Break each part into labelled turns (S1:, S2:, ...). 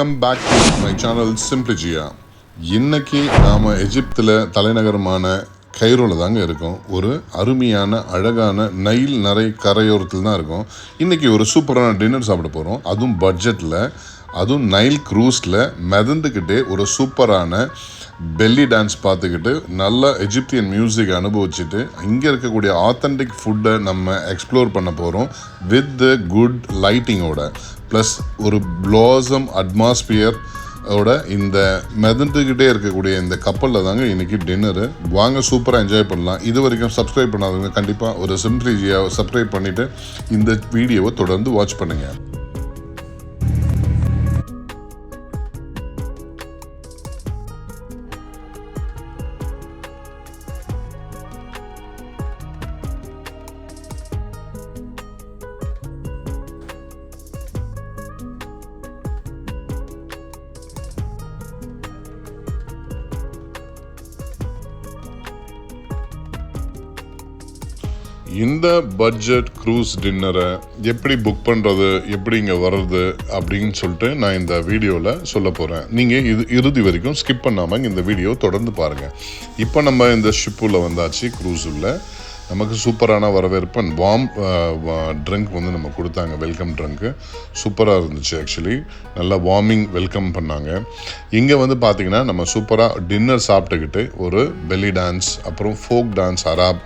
S1: Welcome back to my channel சிம்பிளிஜியா இன்னைக்கு நாம் எஜிப்தில் தலைநகரமான கைரோவில் தாங்க இருக்கோம். ஒரு அருமையான அழகான நைல் நிறை கரையோரத்தில் தான் இருக்கும். இன்னைக்கு ஒரு சூப்பரான டின்னர் சாப்பிட போகிறோம் அதுவும் பட்ஜெட்டில் அதுவும் நைல் க்ரூஸில் மிதந்துக்கிட்டே ஒரு சூப்பரான பெல்லி டான்ஸ் பார்த்துக்கிட்டு நல்ல எஜிப்தியன் மியூசிக் அனுபவிச்சுட்டு இங்கே இருக்கக்கூடிய ஆத்தென்டிக் ஃபுட்டை நம்ம எக்ஸ்ப்ளோர் பண்ண போகிறோம் வித் த குட் லைட்டிங்கோட ப்ளஸ் ஒரு ப்ளாசம் அட்மாஸ்பியர் ஓட இந்த மிதந்துக்கிட்டே இருக்கக்கூடிய இந்த கப்பலில் தாங்க இன்றைக்கி டின்னரு வாங்க சூப்பராக என்ஜாய் பண்ணலாம். இது வரைக்கும் சப்ஸ்கிரைப் பண்ணாதவங்க கண்டிப்பாக ஒரு சிம்ப்ரிஜியாக சப்ஸ்கிரைப் பண்ணிவிட்டு இந்த வீடியோவை தொடர்ந்து வாட்ச் பண்ணுங்கள் இந்த பட்ஜெட் க்ரூஸ் டின்னரை எப்படி புக் பண்ணுறது எப்படி இங்கே வர்றது அப்படின்னு சொல்லிட்டு நான் இந்த வீடியோவில் சொல்ல போகிறேன் நீங்கள் இது இறுதி வரைக்கும் ஸ்கிப் பண்ணாமல் இந்த வீடியோ தொடர்ந்து பாருங்கள் இப்போ நம்ம இந்த ஷிப்பில் வந்தாச்சு க்ரூஸ் உள்ள. நமக்கு சூப்பரான வரவேற்பன் வார்ம் ட்ரிங்க் வந்து நம்ம கொடுத்தாங்க வெல்கம் ட்ரிங்க்கு சூப்பராக இருந்துச்சு ஆக்சுவலி நல்லா வார்மிங் வெல்கம் பண்ணாங்க. இங்கே வந்து பார்த்திங்கன்னா நம்ம சூப்பராக டின்னர் சாப்பிட்டுக்கிட்டு ஒரு பெல்லி டான்ஸ் அப்புறம் ஃபோக் டான்ஸ் அராப்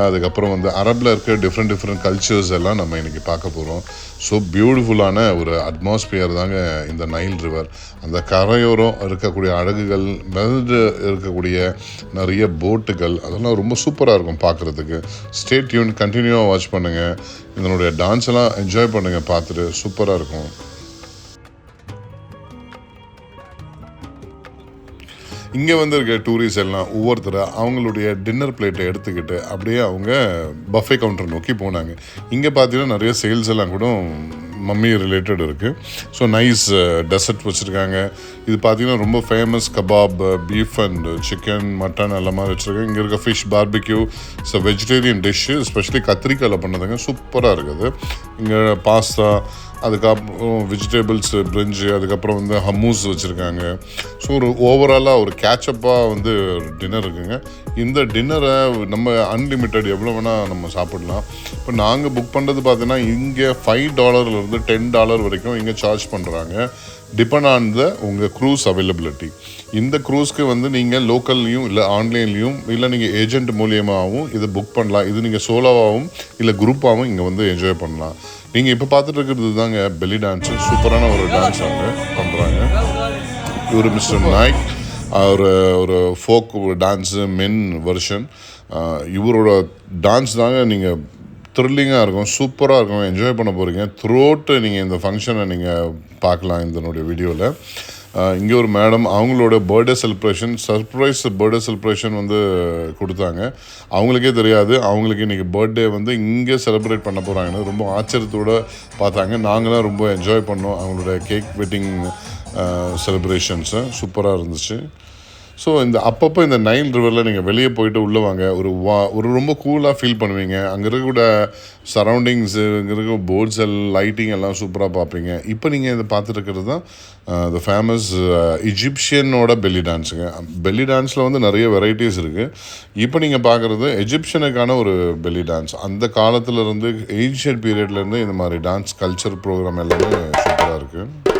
S1: அதுக்கப்புறம் வந்து அரபில் இருக்க டிஃப்ரெண்ட் டிஃப்ரெண்ட் கல்ச்சர்ஸ் எல்லாம் நம்ம இன்றைக்கி பார்க்க போகிறோம் ஸோ பியூட்டிஃபுல்லான ஒரு அட்மாஸ்பியர் தாங்க இந்த நைல் ரிவர் அந்த கரையோரம் இருக்கக்கூடிய அழகுகள் மிதந்து இருக்கக்கூடிய நிறைய போட்டுகள் அதெல்லாம் ரொம்ப சூப்பராக இருக்கும் பார்க்குறதுக்கு. ஸ்டேட் யூன் கண்டினியூவாக வாட்ச் பண்ணுங்கள் இதனுடைய டான்ஸ் எல்லாம் என்ஜாய் பண்ணுங்கள் பார்த்துட்டு சூப்பராக இருக்கும். இங்கே வந்திருக்க டூரிஸ்ட் எல்லாம் ஒவ்வொருத்தர் அவங்களுடைய டின்னர் பிளேட்டை எடுத்துக்கிட்டு அப்படியே அவங்க பஃபே கவுண்டர் நோக்கி போனாங்க. இங்கே பார்த்தீங்கன்னா நிறைய சேல்ஸ் எல்லாம் கூட மம்மி ரிலேட்டட் இருக்குது ஸோ நைஸ் டெசர்ட் uh, வச்சுருக்காங்க. இது பார்த்தீங்கன்னா ரொம்ப famous kebab beef and chicken mutton எல்லாம் மாதிரி வச்சுருக்காங்க. இங்கே இருக்க fish barbecue so vegetarian dish specially கத்திரிக்காயில் பண்ணதுங்க சூப்பராக இருக்குது. இங்கே பாஸ்தா அதுக்கப்புறம் வெஜிடபிள்ஸ் பிரிஞ்சு அதுக்கப்புறம் வந்து ஹம்மூஸ் வச்சுருக்காங்க. ஸோ ஒரு ஓவராலாக ஒரு கேட்சப்பாக வந்து டின்னர் இருக்குங்க. இந்த டின்னரை நம்ம அன்லிமிட்டெட் எவ்வளோ வேணால் நம்ம சாப்பிடலாம். இப்போ நாங்கள் புக் பண்ணுறது பார்த்தீங்கன்னா இங்கே ஃபைவ் டாலர்லேருந்து டென் டாலர் வரைக்கும் இங்கே சார்ஜ் பண்ணுறாங்க டிபெண்ட் ஆன் த உங்கள் க்ரூஸ் அவைலபிலிட்டி இந்த க்ரூஸ்க்கு வந்து நீங்கள் லோக்கல்லையும் இல்லை ஆன்லைன்லேயும் இல்லை நீங்கள் ஏஜென்ட் மூலியமாகவும் இதை புக் பண்ணலாம். இது நீங்கள் சோலோவாகவும் இல்லை குரூப்பாகவும் இங்கே வந்து என்ஜாய் பண்ணலாம். நீங்கள் இப்போ பார்த்துட்டு இருக்கிறது தாங்க பெல்லி டான்ஸு சூப்பரான ஒரு டான்ஸ் அவங்க பண்ணுறாங்க இவர் மிஸ்டர் நாய்க் ஒரு ஒரு ஃபோக் டான்ஸு மென் வெர்ஷன் இவரோட டான்ஸ் தாங்க நீங்கள் த்ரில்லிங்காக இருக்கும் சூப்பராக இருக்கும். என்ஜாய் பண்ண போகிறீங்க த்ரோட்டு நீங்கள் இந்த ஃபங்க்ஷனை நீங்கள் பார்க்கலாம் இதனுடைய வீடியோவில் இங்கே ஒரு மேடம் அவங்களோட birthday celebration surprise birthday celebration வந்து கொடுத்தாங்க. அவங்களுக்கே தெரியாது. அவங்களுக்கு இன்றைக்கி பர்த்டே வந்து இங்கே செலிப்ரேட் பண்ண போகிறாங்கன்னு ரொம்ப ஆச்சரியத்தோடு பார்த்தாங்க. நாங்களாம் ரொம்ப என்ஜாய் பண்ணோம் அவங்களோட கேக் வெட்டிங் செலிப்ரேஷன்ஸு சூப்பராக இருந்துச்சு. ஸோ இந்த அப்பப்போ இந்த நைல் ரிவரில் நீங்கள் வெளியே போயிட்டு உள்ளே வாங்க. ஒரு வா ஒரு ரொம்ப கூலாக ஃபீல் பண்ணுவீங்க. அங்கே இருக்கக்கூட சரௌண்டிங்ஸு இங்கே இருக்க போர்ட்ஸ் எல்லாம் லைட்டிங் எல்லாம் சூப்பராக பார்ப்பீங்க. இப்போ நீங்கள் இதை பார்த்துருக்கிறது தான் த ஃபேமஸ் இஜிப்ஷியனோட பெல்லி டான்ஸுங்க பெல்லி டான்ஸில் வந்து நிறைய வெரைட்டிஸ் இருக்குது இப்போ நீங்கள் பார்க்குறது எஜிப்ஷியனுக்கான ஒரு பெல்லி டான்ஸ் அந்த காலத்துலேருந்து ஏன்ஷியன் பீரியட்லேருந்து இந்த மாதிரி டான்ஸ் கல்ச்சர் ப்ரோக்ராம் எல்லாமே சூப்பராக இருக்குது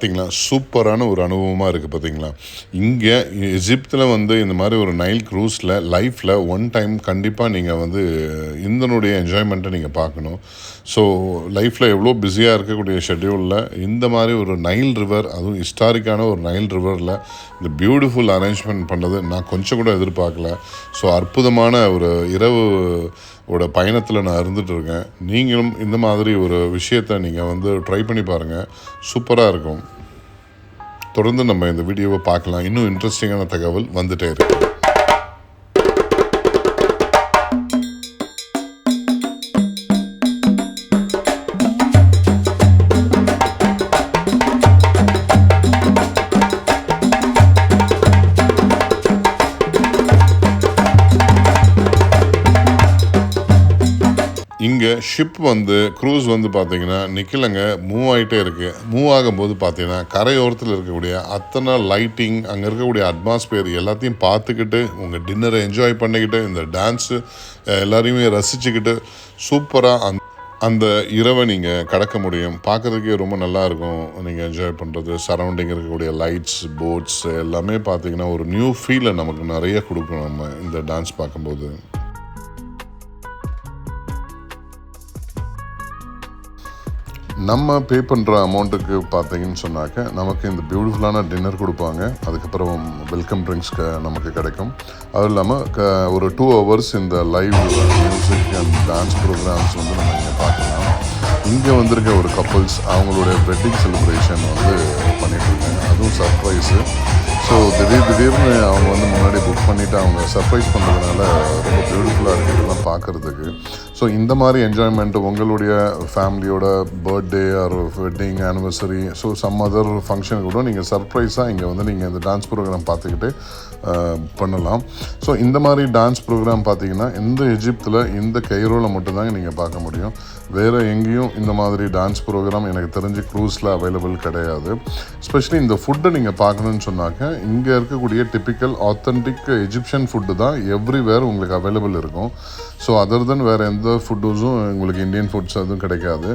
S1: பார்த்தீங்களா? சூப்பரான ஒரு அனுபவமாக இருக்குது பார்த்தீங்களா? இங்கே எஜிப்தில் வந்து இந்த மாதிரி ஒரு நைல் க்ரூஸில் லைஃப்பில் ஒன் டைம் கண்டிப்பாக நீங்கள் வந்து இந்தனுடைய என்ஜாய்மெண்ட்டை நீங்கள் பார்க்கணும். ஸோ லைஃப்பில் எவ்வளோ பிஸியாக இருக்கக்கூடிய ஷெட்யூலில் இந்த மாதிரி ஒரு நைல் ரிவர் அதுவும் ஹிஸ்டாரிக்கான ஒரு நைல் ரிவரில் இந்த பியூட்டிஃபுல் அரேஞ்ச்மெண்ட் பண்ணது நான் கொஞ்சம் கூட எதிர்பார்க்கல. ஸோ அற்புதமான ஒரு இரவு ஓட பயணத்தில் நான் இருந்துட்டு இருக்கேன். நீங்களும் இந்த மாதிரி ஒரு விஷயத்தை நீங்கள் வந்து ட்ரை பண்ணி பாருங்கள் சூப்பராக இருக்கும். தொடர்ந்து நம்ம இந்த வீடியோவை பார்க்கலாம். இன்னும் இன்ட்ரெஸ்டிங்கான தகவல் வந்துட்டே இருக்குது இங்கே ஷிப் வந்து க்ரூஸ் வந்து பார்த்தீங்கன்னா நிற்கலைங்க மூவ் ஆகிட்டே இருக்குது மூவ் ஆகும்போது பார்த்தீங்கன்னா கரையோரத்தில் இருக்கக்கூடிய அத்தனை லைட்டிங் அங்கே இருக்கக்கூடிய அட்மாஸ்பியர் எல்லாத்தையும் பார்த்துக்கிட்டு உங்கள் டின்னரை என்ஜாய் பண்ணிக்கிட்டு இந்த டான்ஸு எல்லாரையுமே ரசிச்சுக்கிட்டு சூப்பராக அந் அந்த இரவை நீங்கள் கடக்க முடியும். பார்க்குறதுக்கே ரொம்ப நல்லா இருக்கும். நீங்கள் என்ஜாய் பண்ணுறது சரௌண்டிங் இருக்கக்கூடிய லைட்ஸ் போட்ஸ் எல்லாமே பார்த்தீங்கன்னா ஒரு நியூ ஃபீலை நமக்கு நிறைய கொடுக்கும் நம்ம இந்த டான்ஸ் பார்க்கும்போது நம்ம பே பண்ணுற அமௌண்ட்டுக்கு பார்த்தீங்கன்னு சொன்னாக்க நமக்கு இந்த பியூட்டிஃபுல்லான டின்னர் கொடுப்பாங்க. அதுக்கப்புறம் வெல்கம் ட்ரிங்க்ஸ் நமக்கு கிடைக்கும். அதுவும் இல்லாமல் க ஒரு டூ ஹவர்ஸ் இந்த live music and dance programs வந்து நம்ம இங்கே வந்திருக்க ஒரு கப்புள்ஸ் அவங்களுடைய வெட்டிங் செலிப்ரேஷன் வந்து பண்ணிட்டு அதுவும் சர்ப்ரைஸு ஸோ திடீர் திடீர்னு அவங்க வந்து முன்னாடி புக் பண்ணிவிட்டு அவங்க சர்ப்ரைஸ் பண்ணுறதுனால ரொம்ப பியூட்டிஃபுல்லாக இருக்குது இதெல்லாம் பார்க்குறதுக்கு ஸோ இந்த மாதிரி என்ஜாய்மெண்ட்டு உங்களுடைய ஃபேமிலியோட birthday or wedding anniversary so some other function கூட நீங்கள் சர்ப்ரைஸாக இங்கே வந்து நீங்கள் இந்த டான்ஸ் ப்ரோக்ராம் பார்த்துக்கிட்டு பண்ணலாம். ஸோ இந்த மாதிரி டான்ஸ் ப்ரோக்ராம் பார்த்தீங்கன்னா இந்த எஜிப்தில் இந்த கைரோவில் மட்டும்தாங்க நீங்கள் பார்க்க முடியும். வேறு எங்கேயும் இந்த மாதிரி டான்ஸ் ப்ரோக்ராம் எனக்கு தெரிஞ்சு க்ரூஸில் அவைலபிள் கிடையாது. ஸ்பெஷலி இந்த ஃபுட்டை நீங்கள் பார்க்கணுன்னு சொன்னாக்க இங்கே இருக்கக்கூடிய டிப்பிக்கல் ஆத்தென்டிக் எஜிப்ஷியன் ஃபுட்டு தான் எவ்ரிவேர் உங்களுக்கு அவைலபிள் இருக்கும். ஸோ அதர் தென் வேறு எந்த ஃபுட்டுஸும் உங்களுக்கு இந்தியன் ஃபுட்ஸ் எதுவும் கிடைக்காது.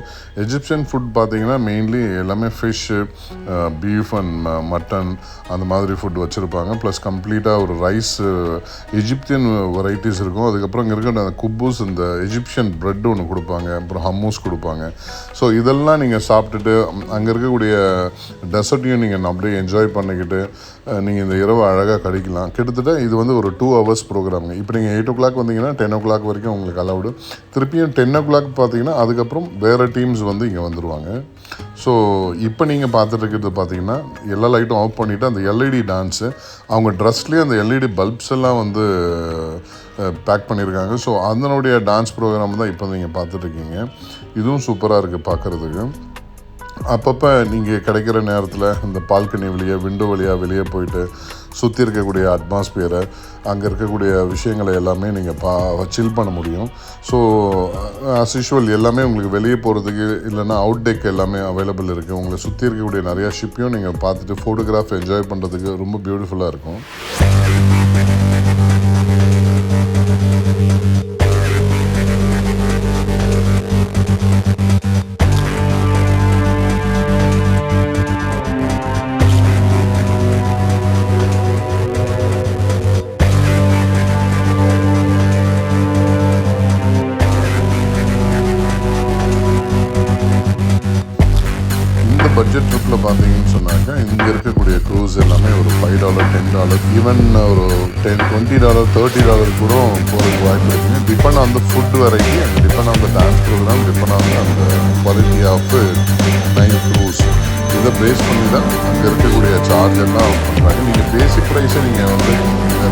S1: எஜிப்ஷியன் ஃபுட் பார்த்தீங்கன்னா மெயின்லி எல்லாமே ஃபிஷ்ஷு பீஃப் அண்ட் மட்டன் அந்த மாதிரி ஃபுட் வச்சுருப்பாங்க. ப்ளஸ் கம்ப்ளீட்டாக ஒரு ரைஸ் எஜிப்தியன் வெரைட்டிஸ் இருக்கும். அதுக்கப்புறம் இங்கே இருக்கிற அந்த குப்பூஸ் இந்த எஜிப்ஷியன் ப்ரெட் ஒன்று கொடுப்பாங்க. அப்புறம் ஹம்மூஸ் கொடுப்பாங்க. ஸோ இதெல்லாம் நீங்கள் சாப்பிட்டுட்டு அங்கே இருக்கக்கூடிய டெசர்ட்டையும் நீங்கள் அப்படியே என்ஜாய் பண்ணிக்கிட்டு நீங்கள் இந்த இரவு அழகாக கழிக்கலாம் கிட்டத்தட்ட இது வந்து ஒரு டூ ஹவர்ஸ் ப்ரோக்ராமுங்க இப்போ நீங்கள் எயிட் ஓ கிளாக் வந்தீங்கன்னா டென் ஓ கிளாக் வரைக்கும் உங்களுக்கு அலவுடு திருப்பியும் டென் ஓ கிளாக் பார்த்தீங்கன்னா அதுக்கப்புறம் வேறு டீம்ஸ் வந்து இங்கே வந்துடுவாங்க ஸோ இப்போ நீங்கள் பார்த்துட்ருக்கிறது பார்த்தீங்கன்னா எல்லா லைட்டும் ஆஃப் பண்ணிவிட்டு அந்த எல்இடி டான்ஸு அவங்க ட்ரெஸ்லேயே அந்த எல்இடி பல்ப்ஸ் எல்லாம் வந்து பேக் பண்ணியிருக்காங்க. ஸோ அதனுடைய டான்ஸ் ப்ரோக்ராம் தான் இப்போ நீங்கள் பார்த்துட்ருக்கீங்க இதுவும் சூப்பராக இருக்குது பார்க்குறதுக்கு. அப்பப்போ நீங்கள் கிடைக்கிற நேரத்தில் இந்த பால்கனி வழியாக விண்டோ வழியாக வெளியே போயிட்டு சுற்றி இருக்கக்கூடிய அட்மாஸ்பியரை அங்கே இருக்கக்கூடிய விஷயங்களை எல்லாமே நீங்கள் பா சில் பண்ண முடியும். ஸோ அஸ் யூஷுவல் எல்லாமே உங்களுக்கு வெளியே போகிறதுக்கு இல்லைன்னா அவுட் டேக் எல்லாமே அவைலபிள் இருக்குது உங்களை சுற்றி இருக்கக்கூடிய நிறையா ஷிப்பையும் நீங்கள் பார்த்துட்டு ஃபோட்டோகிராஃப் என்ஜாய் பண்ணுறதுக்கு ரொம்ப பியூட்டிஃபுல்லாக இருக்கும். பட்ஜெட் பார்த்தீங்கன்னு சொன்னாக்கா இங்கே இருக்கக்கூடிய க்ரூஸ் எல்லாமே ஒரு five dollar ten dollar even ஒரு ten twenty dollar thirty dollar கூட போகிறதுக்கு வாய்ப்பு இருக்குங்க. Depend on the food variety and depend on the dance program depend on அந்த குவாலிட்டி ஆஃப் நைன் க்ரூஸ் இதை பேஸ் பண்ணி தான் அங்கே இருக்கக்கூடிய சார்ஜ் எல்லாம் பண்ணுறாங்க நீங்கள் பேசிக் ப்ரைஸை நீங்கள் வந்து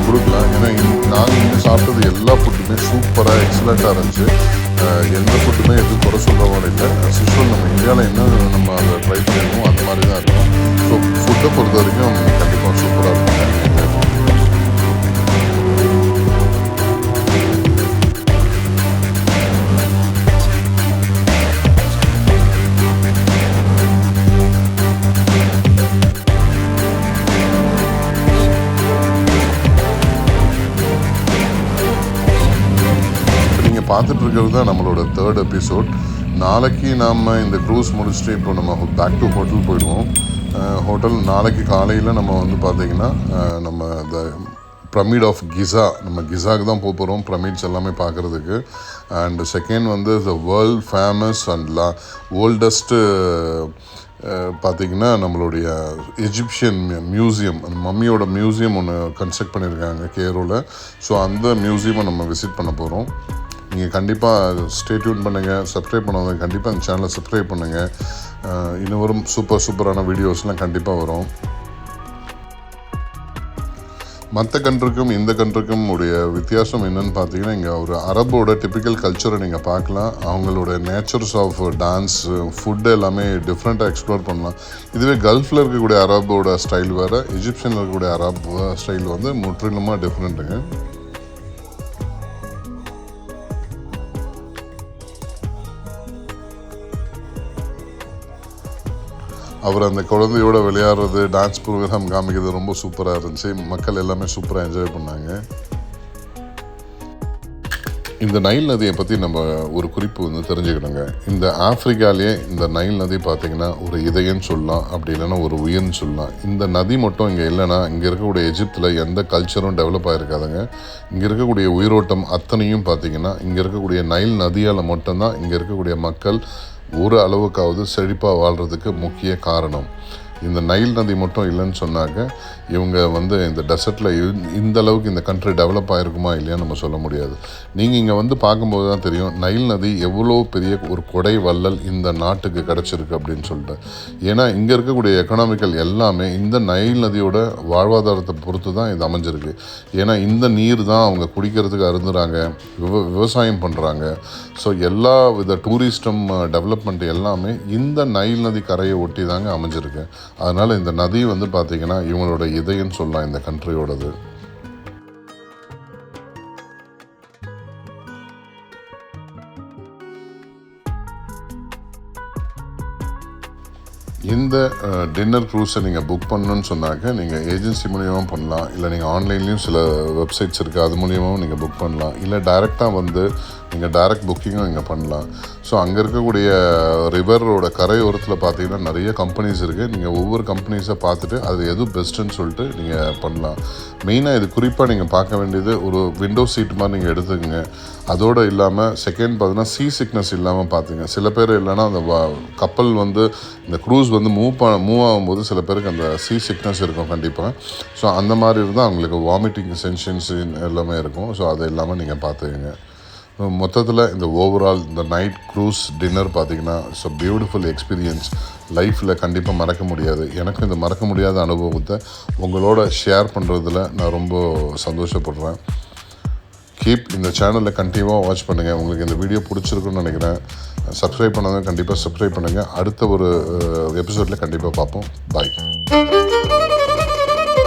S1: கொடுக்கலாம். ஏன்னா நாங்கள் இங்கே சாப்பிட்டது எல்லா ஃபுட்டுமே சூப்பராக எக்ஸலண்ட்டாக இருந்துச்சு. எந்த ஃபுட்டுமே எதுவும் குறை சொல்கிற மாதிரி இல்லை. சிஸ்டம் நம்ம இந்தியாவில் என்ன நம்ம அதை ட்ரை பண்ணிருக்கோம் அந்த மாதிரி தான் இருக்கும். ஸோ ஃபுட்டை பொறுத்த வரைக்கும் கண்டிப்பாக சூப்பராக இருக்கும். நீங்கள் தான் நம்மளோட தேர்ட் எபிசோட் நாளைக்கு நாம் இந்த க்ரூஸ் முடிச்சுட்டு இப்போ நம்ம பேக் டு ஹோட்டல் போயிடுவோம். ஹோட்டல் நாளைக்கு காலையில் நம்ம வந்து பார்த்தீங்கன்னா நம்ம இந்த பிரமிட் ஆஃப் கிசா நம்ம கிசாக்கு தான் போக போகிறோம் பிரமிட்ஸ் எல்லாமே பார்க்குறதுக்கு. அண்ட் செகண்ட் வந்து த வேர்ல்ட் ஃபேமஸ் அண்ட் லா ஓல்டஸ்ட்டு பார்த்தீங்கன்னா நம்மளுடைய எஜிப்ஷியன் மியூசியம் அந்த மம்மியோட மியூசியம் ஒன்று கன்ஸ்ட்ரக்ட் பண்ணியிருக்காங்க கேரோவில் ஸோ அந்த மியூசியமை நம்ம விசிட் பண்ண போகிறோம் நீங்கள் கண்டிப்பாக ஸ்டேட்யூன் பண்ணுங்கள் சப்ஸ்கிரைப் பண்ணாதவங்க கண்டிப்பாக அந்த சேனலை சப்ஸ்கிரைப் பண்ணுங்கள் இன்னும் வரும் சூப்பர் சூப்பரான வீடியோஸ்லாம் கண்டிப்பாக வரும். மற்ற கண்ட்ருக்கும் இந்த கண்ட்ருக்கும் உடைய வித்தியாசம் என்னன்னு பார்த்தீங்கன்னா இங்கே ஒரு அரபோட டிப்பிக்கல் கல்ச்சரை நீங்கள் பார்க்கலாம். அவங்களோட நேச்சர்ஸ் ஆஃப் டான்ஸ் ஃபுட் எல்லாமே டிஃப்ரெண்ட்டாக எக்ஸ்ப்ளோர் பண்ணலாம். இதுவே கல்ஃபில் இருக்கக்கூடிய அரபோட ஸ்டைல் வேறு எஜிப்சியனில் இருக்கக்கூடிய அரப் ஸ்டைல் வந்து முற்றிலுமாக டிஃப்ரெண்ட்டுங்க அவர் அந்த குழந்தையோட விளையாடுறது டான்ஸ் ப்ரோக்ராம் காமிக்கிறது ரொம்ப சூப்பராக இருந்துச்சு. மக்கள் எல்லாமே சூப்பராக என்ஜாய் பண்ணாங்க. இந்த நைல் நதியை பற்றி நம்ம ஒரு குறிப்பு வந்து தெரிஞ்சுக்கணுங்க. இந்த ஆப்பிரிக்காலேயே இந்த நைல் நதி பார்த்திங்கன்னா ஒரு இதயன்னு சொல்லலாம் அப்படி இல்லைன்னா ஒரு உயிர்னு சொல்லலாம். இந்த நதி மட்டும் இங்கே இல்லைன்னா இங்கே இருக்கக்கூடிய எஜிப்தில் எந்த கல்ச்சரும் டெவலப் ஆகிருக்காதுங்க இங்கே இருக்கக்கூடிய உயிரோட்டம் அத்தனையும் பார்த்தீங்கன்னா இங்கே இருக்கக்கூடிய நைல் நதியால் மட்டும்தான் இங்கே இருக்கக்கூடிய மக்கள் ஒரு அளவுக்காவது செழிப்பாக வாழ்கிறதுக்கு முக்கிய காரணம். இந்த நைல் நதி மட்டும் இல்லைன்னு சொன்னாக்க இவங்க வந்து இந்த டெசர்ட்டில் இந்த அளவுக்கு இந்த கண்ட்ரி டெவலப் ஆகிருக்குமா இல்லையான்னு நம்ம சொல்ல முடியாது. நீங்கள் இங்கே வந்து பார்க்கும்போது தான் தெரியும் நைல் நதி எவ்வளோ பெரிய ஒரு கொடை வள்ளல் இந்த நாட்டுக்கு கிடச்சிருக்கு அப்படின்னு சொல்லிட்டு. ஏன்னா இங்கே இருக்கக்கூடிய எக்கனாமிக்கல் எல்லாமே இந்த நைல் நதியோட வாழ்வாதாரத்தை பொறுத்து தான் இது அமைஞ்சிருக்கு. ஏன்னா இந்த நீர் தான் அவங்க குடிக்கிறதுக்கு அருந்துறாங்க விவ விவசாயம் பண்ணுறாங்க ஸோ எல்லா வித டூரிஸ்டம் டெவலப்மெண்ட் எல்லாமே இந்த நைல் நதி கரையை ஒட்டி தாங்க அமைஞ்சிருக்கு. அதனால் இந்த நதி வந்து பார்த்திங்கன்னா இவங்களோட இதயம்னு சொல்லலாம் இந்த கண்ட்ரியோடது இந்த டின்னர் க்ரூஸை நீங்கள் புக் பண்ணணும்னு சொன்னாக்க நீங்கள் ஏஜென்சி மூலியமாக பண்ணலாம். இல்லை நீங்கள் ஆன்லைன்லேயும் சில வெப்சைட்ஸ் இருக்குது அது மூலியமாகவும் நீங்கள் புக் பண்ணலாம். இல்லை டைரெக்டாக வந்து நீங்கள் டைரக்ட் புக்கிங்கும் இங்கே பண்ணலாம். ஸோ அங்கே இருக்கக்கூடிய ரிவரோட கரையோரத்தில் பார்த்தீங்கன்னா நிறைய கம்பெனிஸ் இருக்குது நீங்கள் ஒவ்வொரு கம்பெனிஸை பார்த்துட்டு அது எது பெஸ்ட்டுன்னு சொல்லிட்டு நீங்கள் பண்ணலாம். மெயினாக இது குறிப்பாக நீங்கள் பார்க்க வேண்டியது ஒரு விண்டோ சீட் மாதிரி நீங்கள் எடுத்துக்கங்க. அதோடு இல்லாமல் செகண்ட் பார்த்தீங்கன்னா சீ சிக்னஸ் இல்லாமல் பார்த்துங்க சில பேர் இல்லைன்னா அந்த கப்பல் வந்து இந்த க்ரூஸ் வந்து மூவ் ப மூவ் ஆகும்போது சில பேருக்கு அந்த சீ சிக்னஸ் இருக்கும் கண்டிப்பாக ஸோ அந்த மாதிரி இருந்தால் அவங்களுக்கு வாமிட்டிங் சென்ஷன்ஸ் எல்லாமே இருக்கும். ஸோ அது இல்லாமல் நீங்கள் பார்த்துக்கங்க மொத்தத்தில் இந்த ஓவரால் இந்த நைட் க்ரூஸ் டின்னர் பார்த்தீங்கன்னா இட்ஸ் அ பியூட்டிஃபுல் எக்ஸ்பீரியன்ஸ் லைஃப்பில் கண்டிப்பாக மறக்க முடியாது. எனக்கும் இந்த மறக்க முடியாத அனுபவத்தை உங்களோட ஷேர் பண்ணுறதுல நான் ரொம்ப சந்தோஷப்படுறேன். கீப் இந்த சேனலில் கண்டிப்பாக வாட்ச் பண்ணுங்கள் உங்களுக்கு இந்த வீடியோ பிடிச்சிருக்குன்னு நினைக்கிறேன். சப்ஸ்கிரைப் பண்ணாதவங்க கண்டிப்பாக சப்ஸ்கிரைப் பண்ணுங்கள் அடுத்த ஒரு uh, எபிசோடில் கண்டிப்பாக பார்ப்போம். பாய்